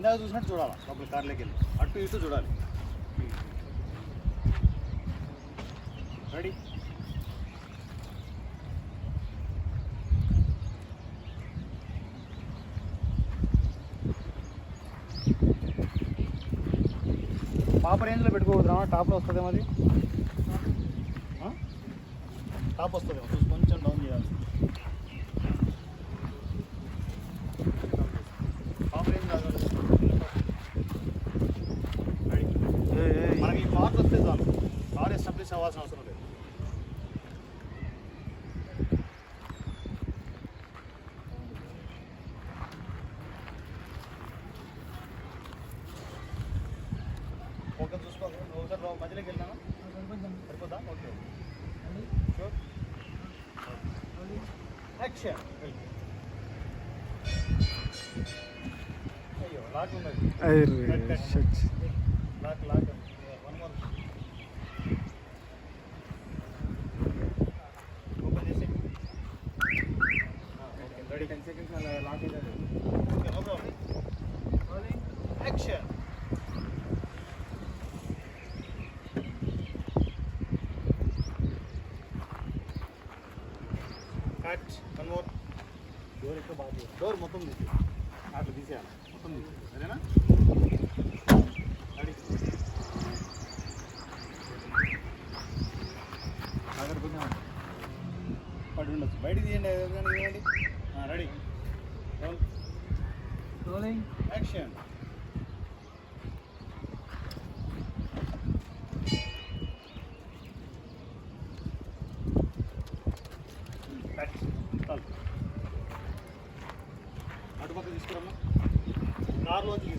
ఇందాక చూసినట్టు చూడాలి? లోపల కార్లోకి వెళ్ళి. అటు ఇటు చూడాలి. రెడీ పాప రేంజ్లో పెట్టుకోవద్దురా టాప్లో వస్తుందేమో అది? టాప్ వస్తుందేమో. కొంచెం డౌన్ చేయాలి. అవ్వాల్సిన అవసరం లేదు ఓకే చూసుకో నువ్వు ఒకసారి రా- మధ్యలోకి వెళ్ళినా సరిపోదా ఓకే షూర్ యాక్షన్ అయ్యో లాక్ ఉన్నది లాక్ లాక్ సెకండ్స్ అలా లాక్ అయ్యారు okay no problem action cut one more door ఎక్కువ బాగా డోర్ మొత్తం తీసి అట్లా తీసేయాలి మొత్తం తీసి సరేనా రెడీ అక్కడ కొంచెం పడి ఉండొచ్చు బయట తీయండి ఏదైనా ఇవ్వండి రెడీ Rolling. Action. కట్ చాలు అటుపక్క తీసుకురమ్మా కార్లోంచి